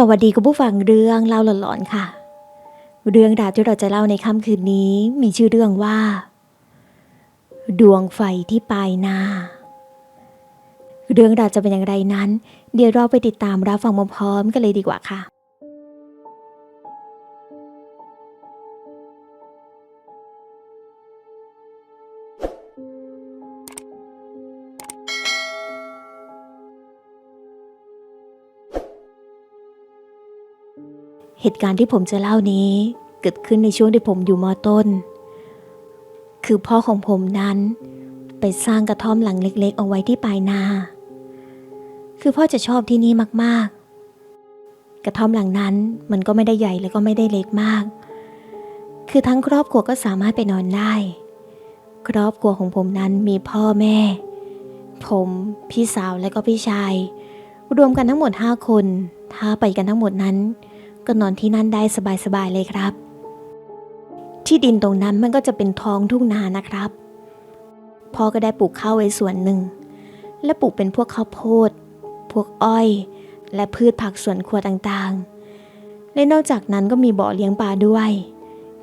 สวัสดีคุณผู้ฟังเรื่องเล่าหลอนๆค่ะ เรื่องราวที่เราจะเล่าในค่ำคืนนี้มีชื่อเรื่องว่า ดวงไฟที่ปลายนา เรื่องราวจะเป็นอย่างไรนั้น เดี๋ยวเราไปติดตามรับฟังพร้อมๆกันเลยดีกว่าค่ะ เหตุการณ์ที่ผมจะเล่านี้เกิดขึ้นในช่วงที่ผมอยู่มอต้น คือพ่อของผมนั้นไปสร้างกระท่อมหลังเล็กๆ เอาไว้ที่ปลายนา คือพ่อจะชอบที่นี่มากๆ กระท่อมหลังนั้นมันก็ไม่ได้ใหญ่แล้วก็ไม่ได้เล็กมาก คือทั้งครอบครัวก็สามารถไปนอนได้ ครอบครัวของผมนั้นมีพ่อแม่ ผมพี่สาวและก็พี่ชาย รวมกันทั้งหมด 5 คน ถ้าไปกันทั้งหมดนั้น ก็นอนที่นั่นได้สบายๆเลยครับ ที่ดินตรงนั้นมันก็จะเป็นท้องทุ่งนานะครับพ่อก็ได้ปลูกข้าวไว้ส่วนหนึ่ง และปลูกเป็นพวกข้าวโพด พวกอ้อย และพืชผักสวนครัวต่างๆ และนอกจากนั้นก็มีบ่อเลี้ยงปลาด้วย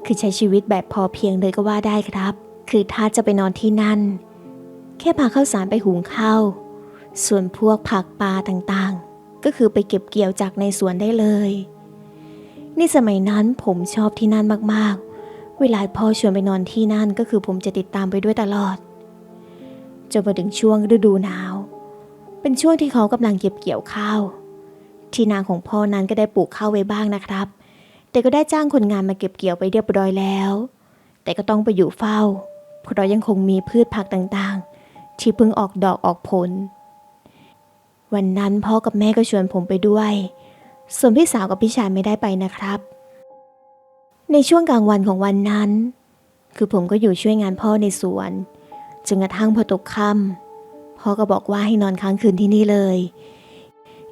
คือใช้ชีวิตแบบพอเพียงเลยก็ว่าได้ครับ คือถ้าจะไปนอนที่นั่น แค่พาข้าวสารไปหุงข้าว ส่วนพวกผักปลาต่างๆ ก็คือไปเก็บเกี่ยวจากในสวนได้เลย นี่สมัยนั้นผมชอบที่นั่นมากๆ เวลาพ่อชวนไปนอนที่นั่นก็คือผมจะติดตามไปด้วยตลอด จนมาถึงช่วงฤดูหนาว เป็นช่วงที่เขากำลังเก็บเกี่ยวข้าว ที่นาของพ่อนั้นก็ได้ปลูกข้าวไว้บ้างนะครับ แต่ก็ได้จ้างคนงานมาเก็บเกี่ยวไปเรียบร้อยแล้ว แต่ก็ต้องไปอยู่เฝ้า เพราะยังคงมีพืชผักต่างๆ ที่เพิ่งออกดอกออกผล วันนั้นพ่อกับแม่ก็ชวนผมไปด้วย ส่วนพี่สาวกับพี่ชายไม่ได้ไปนะครับ ในช่วงกลางวันของวันนั้น คือผมก็อยู่ช่วยงานพ่อในสวนจนกระทั่งพอตกค่ำพ่อก็บอกว่าให้นอนค้างคืนที่นี่เลย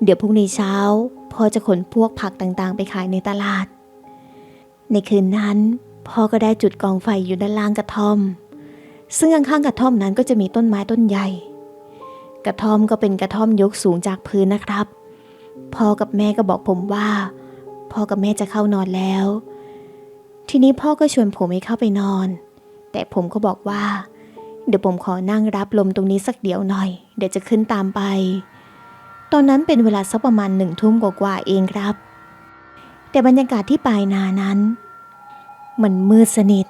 เดี๋ยวพรุ่งนี้เช้าพ่อจะขนพวกผักต่างๆ ไปขายในตลาด ในคืนนั้น พ่อก็ได้จุดกองไฟอยู่ด้านล่างกระท่อม ซึ่งข้างๆกระท่อมนั้นก็จะมีต้นไม้ต้นใหญ่ กระท่อมก็เป็นกระท่อมยกสูงจากพื้นนะครับ พ่อกับแม่ก็บอกผมว่า พ่อกับแม่จะเข้านอนแล้ว ทีนี้พ่อก็ชวนผมให้เข้าไปนอน แต่ผมก็บอกว่า เดี๋ยวผมขอนั่งรับลมตรงนี้สักเดี๋ยวหน่อย เดี๋ยวจะขึ้นตามไป ตอนนั้นเป็นเวลาสักประมาณหนึ่งทุ่มกว่าๆเองครับ แต่บรรยากาศที่ปลายนานั้น มันมืดสนิท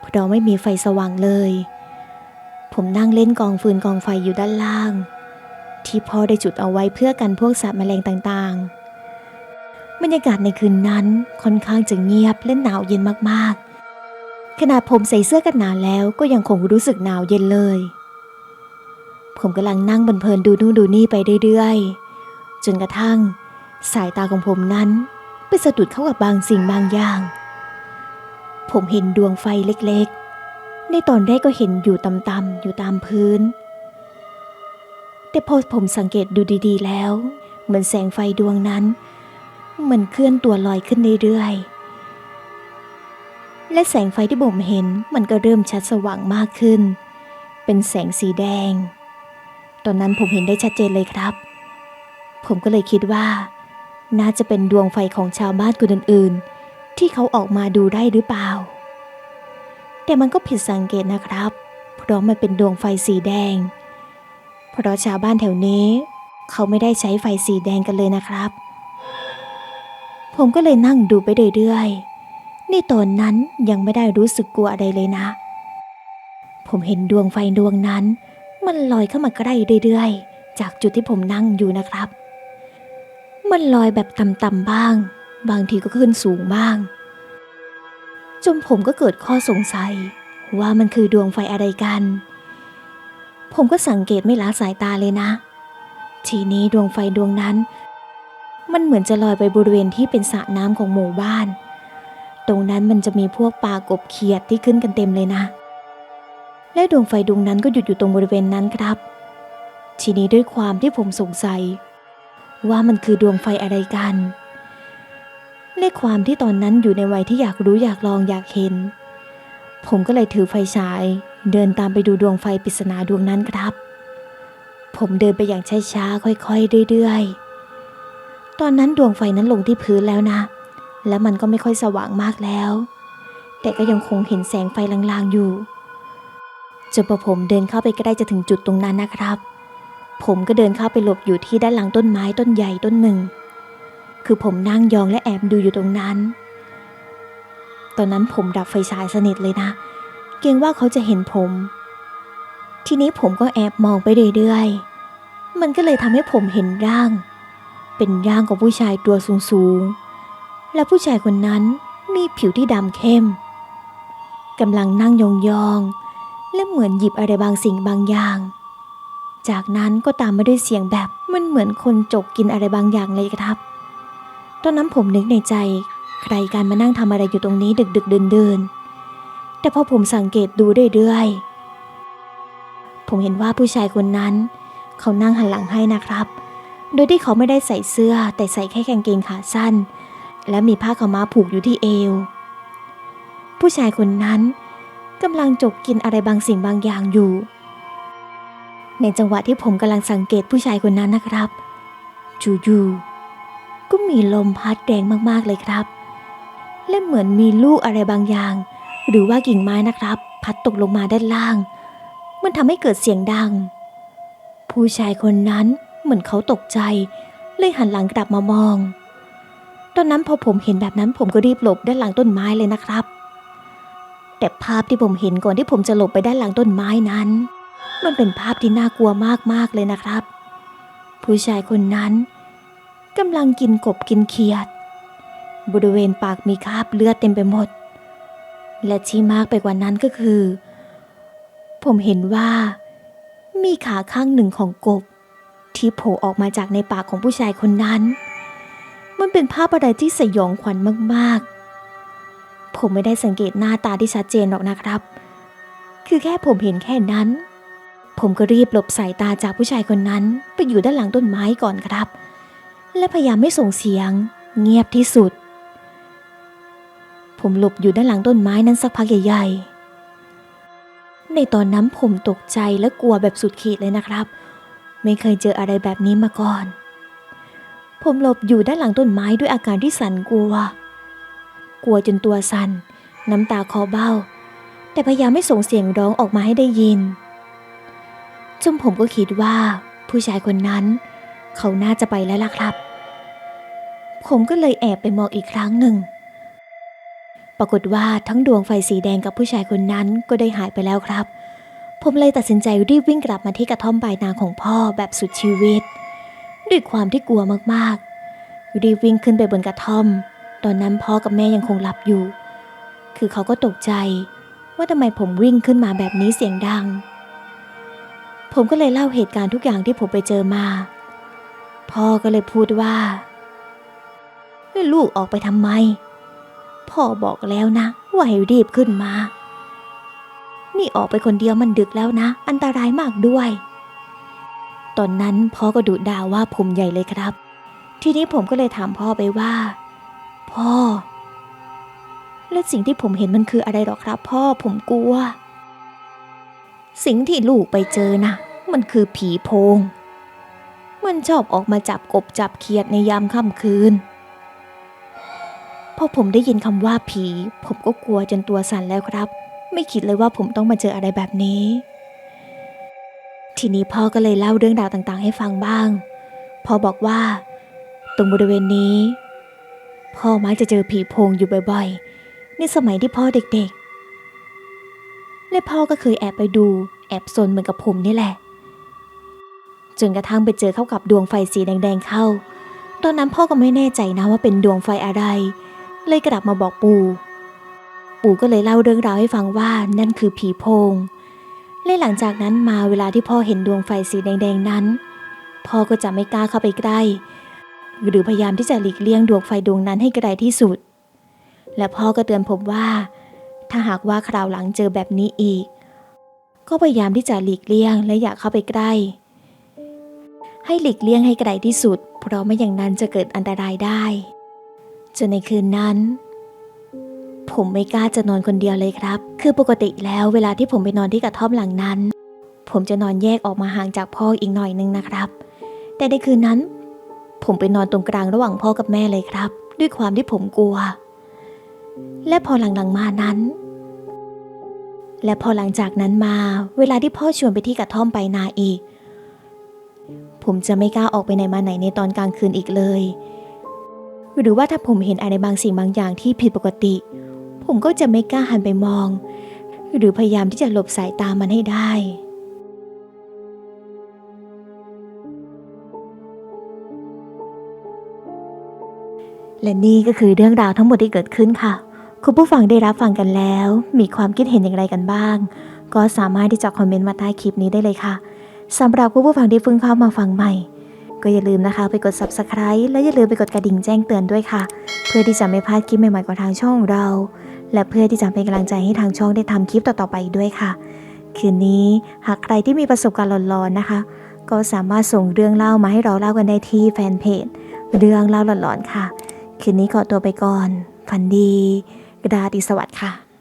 เพราะไม่มีไฟสว่างเลย ผมนั่งเล่นกองฟืนกองไฟอยู่ด้านล่าง ที่พ่อได้จุดเอาไว้เพื่อกันพวกสัตว์แมลงต่างๆ บรรยากาศในคืนนั้นค่อนข้างจะเงียบและหนาวเย็นมากๆ ขนาดผมใส่เสื้อกันหนาวแล้วก็ยังคงรู้สึกหนาวเย็นเลย ผมกำลังนั่งบนเพลินดูนู่นดูนี่ไปเรื่อยๆ จนกระทั่ง สายตาของผมนั้นไปสะดุดเข้ากับบางสิ่งบางอย่าง ผมเห็นดวงไฟเล็กๆ ในตอนแรกก็เห็นอยู่ต่ำๆอยู่ตามพื้น แต่พอผมสังเกตดูดีๆ แล้ว เหมือนแสงไฟดวงนั้น มันเคลื่อนตัวลอยขึ้นเรื่อยๆ และแสงไฟที่ผมเห็นมันก็เริ่มชัดสว่างมากขึ้น เป็นแสงสีแดง ตอนนั้นผมเห็นได้ชัดเจนเลยครับ ผมก็เลยคิดว่า น่าจะเป็นดวงไฟของชาวบ้านคนอื่นๆ ที่เขาออกมาดูได้หรือเปล่า แต่มันก็ผิดสังเกตนะครับ เพราะมันเป็นดวงไฟสีแดง เพราะชาวบ้านแถวนี้ เขาไม่ได้ใช้ไฟสีแดงกันเลยนะครับ ผมก็เลยนั่งดูไปเรื่อยๆ นี่ตอนนั้นยังไม่ได้รู้สึกกลัวอะไรเลยนะ ผมเห็นดวงไฟดวงนั้น มันลอยเข้ามาใกล้เรื่อยๆ จากจุดที่ผมนั่งอยู่นะครับ มันลอยแบบต่ำๆบ้าง บางทีก็ขึ้นสูงบ้าง จนผมก็เกิดข้อสงสัยว่ามันคือดวงไฟอะไรกัน ผมก็สังเกตไม่ละสายตาเลยนะ ทีนี้ดวงไฟดวงนั้น มันเหมือนจะลอยไปบริเวณที่เป็นสระน้ำของหมู่บ้าน ตรงนั้นมันจะมีพวกปลากบเขียดที่ขึ้นกันเต็มเลยนะ และดวงไฟดวงนั้นก็หยุดอยู่ตรงบริเวณนั้นครับ ทีนี้ด้วยความที่ผมสงสัย ว่ามันคือดวงไฟอะไรกันในความที่ตอนนั้นอยู่ในวัยที่อยากรู้อยากลองอยากเห็น ผมก็เลยถือไฟฉาย เดินตามไปดูดวงไฟปริศนาดวงนั้นครับ ผมเดินไปอย่างช้าๆค่อยๆเรื่อยๆ ตอนนั้นดวงไฟนั้นลงที่พื้นแล้วนะ และมันก็ไม่ค่อยสว่างมากแล้ว แต่ก็ยังคงเห็นแสงไฟลางๆอยู่จนพอผมเดินเข้าไปใกล้จะถึงจุดตรงนั้นนะครับ ผมก็เดินเข้าไปหลบอยู่ที่ด้านหลังต้นไม้ต้นใหญ่ต้นหนึ่ง คือผมนั่งยองและแอบดูอยู่ตรงนั้น ตอนนั้นผมดับไฟฉายสนิทเลยนะ เกรงว่าเขาจะเห็นผม ทีนี้ผมก็แอบมองไปเรื่อยๆ มันก็เลยทำให้ผมเห็นร่าง เป็นร่างของผู้ชายตัวสูงๆ และผู้ชายคนนั้นมีผิวที่ดำเข้มกำลังนั่งยองๆ และเหมือนหยิบอะไรบางสิ่งบางอย่าง จากนั้นก็ตามมาด้วยเสียงแบบมันเหมือนคนจกกินอะไรบางอย่างเลยครับ ตอนนั้นผมนึกในใจ ใครการมานั่งทำอะไรอยู่ตรงนี้ดึกดึกเดินเดินๆ แต่พอผมสังเกตดูเรื่อยๆ ผมเห็นว่าผู้ชายคนนั้น เขานั่งหันหลังให้นะครับ โดยที่เขาไม่ได้ใส่เสื้อ แต่ใส่แค่กางเกงขาสั้น และมีผ้าขาวม้าผูกอยู่ที่เอว ผู้ชายคนนั้นกำลังจกกินอะไรบางสิ่งบางอย่างอยู่ ในจังหวะที่ผมกำลังสังเกตผู้ชายคนนั้นนะครับ จู่ๆก็มีลมพัดแรงมากๆเลยครับ และเหมือนมีลูกอะไรบางอย่าง หรือว่ากิ่งไม้นะครับ พัดตกลงมาด้านล่าง มันทำให้เกิดเสียงดัง ผู้ชายคนนั้นเหมือนเขาตกใจ เลยหันหลังกลับมามอง ตอนนั้นพอผมเห็นแบบนั้นผมก็รีบหลบด้านหลังต้นไม้เลยนะครับ แต่ภาพที่ผมเห็นก่อนที่ผมจะหลบไปด้านหลังต้นไม้นั้น มันเป็นภาพที่น่ากลัวมากๆเลยนะครับ ผู้ชายคนนั้นกำลังกินกบกินเขียด บริเวณปากมีคราบเลือดเต็มไปหมด และที่มากไปกว่านั้นก็คือ ผมเห็นว่า มีขาข้างหนึ่งของกบ ที่โผล่ออกมาจากในปากของผู้ชายคนนั้น มันเป็นภาพอะไรที่สยองขวัญมากๆ ผมไม่ได้สังเกตหน้าตาที่ชัดเจนหรอกนะครับ คือแค่ผมเห็นแค่นั้น ผมก็รีบหลบสายตาจากผู้ชายคนนั้น ไปอยู่ด้านหลังต้นไม้ก่อนครับ และพยายามไม่ส่งเสียง เงียบที่สุด ผมหลบอยู่ด้านหลังต้นไม้นั้นสักพักใหญ่ ๆ ในตอนนั้นผมตกใจและกลัวแบบสุดขีดเลยนะครับ ไม่เคยเจออะไรแบบนี้มาก่อน ผมหลบอยู่ด้านหลังต้นไม้ด้วยอาการที่สั่นกลัว กลัวจนตัวสั่น น้ำตาคอเบ้า แต่พยายามไม่ส่งเสียงร้องออกมาให้ได้ยินจนผมก็คิดว่าผู้ชายคนนั้น เขาน่าจะไปแล้วล่ะครับ ผมก็เลยแอบไปมองอีกครั้งหนึ่ง ปรากฏว่าทั้งดวงไฟสีแดงกับผู้ชายคนนั้นก็ได้หายไปแล้วครับ ผมเลยตัดสินใจรีบวิ่งกลับมาที่กระท่อมปลายนาของพ่อแบบสุดชีวิต ด้วยความที่กลัวมากๆ รีบวิ่งขึ้นไปบนกระท่อม ตอนนั้นพ่อกับแม่ยังคงหลับอยู่ คือเขาก็ตกใจ ว่าทำไมผมวิ่งขึ้นมาแบบนี้เสียงดัง ผมก็เลยเล่าเหตุการณ์ทุกอย่างที่ผมไปเจอมา พ่อก็เลยพูดว่าลูกออกไปทำไม พ่อบอกแล้วนะ ว่าให้รีบขึ้นมา นี่ออกไปคนเดียวมันดึกแล้วนะ อันตรายมากด้วย ตอนนั้นพ่อก็ดุด่าว่าผมใหญ่เลยครับ ทีนี้ผมก็เลยถามพ่อไปว่า พ่อ และสิ่งที่ผมเห็นมันคืออะไรหรอครับ พ่อผมกลัว สิ่งที่ลูกไปเจอนะมันคือผีโพง มันชอบออกมาจับกบจับเขียดในยามค่ำคืน พอผมได้ยินคำว่าผี ผมก็กลัวจนตัวสั่นแล้วครับ ไม่คิดเลยว่าผมต้องมาเจออะไรแบบนี้ ทีนี้พ่อก็เลยเล่าเรื่องราวต่างๆ ให้ฟังบ้าง พ่อบอกว่า ตรงบริเวณนี้ พ่อมักจะเจอผีโพงอยู่บ่อยๆ ในสมัยที่พ่อเด็กๆ และพ่อก็เคยแอบไปดู แอบซนเหมือนกับผมนี่แหละ จนกระทั่งไปเจอเข้ากับดวงไฟสีแดงๆเข้า ตอนนั้นพ่อก็ไม่แน่ใจนะว่าเป็นดวงไฟอะไร เลยกลับมาบอกปู่ ปู่ก็เลยเล่าเรื่องราวให้ฟังว่านั่นคือผีโพง และหลังจากนั้นมาเวลาที่พ่อเห็นดวงไฟสีแดงๆนั้น พ่อก็จะไม่กล้าเข้าไปใกล้ หรือพยายามที่จะหลีกเลี่ยงดวงไฟดวงนั้นให้ไกลที่สุด และพ่อก็เตือนผมว่า ถ้าหากว่าคราวหลังเจอแบบนี้อีก ก็พยายามที่จะหลีกเลี่ยงและอย่าเข้าไปใกล้ให้หลีกเลี่ยงให้ไกลที่สุด เพราะไม่อย่างนั้นจะเกิดอันตรายได้ จนในคืนนั้น ผมไม่กล้าจะนอนคนเดียวเลยครับ คือปกติแล้วเวลาที่ผมไปนอนที่กระท่อมหลังนั้น ผมจะนอนแยกออกมาห่างจากพ่ออีกหน่อยนึงนะครับ แต่ในคืนนั้น ผมไปนอนตรงกลางระหว่างพ่อกับแม่เลยครับ ด้วยความที่ผมกลัว และพอหลังๆมานั้น และพอหลังจากนั้นมา เวลาที่พ่อชวนไปที่กระท่อมไปนาอีก ผมจะไม่กล้าออกไปไหนมาไหนในตอนกลางคืนอีกเลย หรือว่าถ้าผมเห็นอะไรบางสิ่งบางอย่างที่ผิดปกติ ผมก็จะไม่กล้าหันไปมอง หรือพยายามที่จะหลบสายตามันให้ได้ และนี่ก็คือเรื่องราวทั้งหมดที่เกิดขึ้นค่ะ คุณผู้ฟังได้รับฟังกันแล้ว มีความคิดเห็นอย่างไรกันบ้าง ก็สามารถที่จะคอมเมนต์มาใต้คลิปนี้ได้เลยค่ะสำหรับคุณผู้ฟังที่เพิ่งเข้ามาฟังใหม่ ก็อย่าลืมนะคะไปกด subscribe และอย่าลืมไปกดกระดิ่งแจ้งเตือนด้วยค่ะ เพื่อที่จะไม่พลาดคลิปใหม่ๆของทางช่องเรา และเพื่อที่จะเป็นกำลังใจให้ทางช่องได้ทำคลิปต่อๆไปด้วยค่ะ คืนนี้หากใครที่มีประสบการณ์หลอนๆนะคะ ก็สามารถส่งเรื่องเล่ามาให้เราเล่ากันได้ที่แฟนเพจเรื่องเล่าหลอนๆค่ะ คืนนี้ขอตัวไปก่อนฝันดี กระดาษดีสวัสดิ์ค่ะ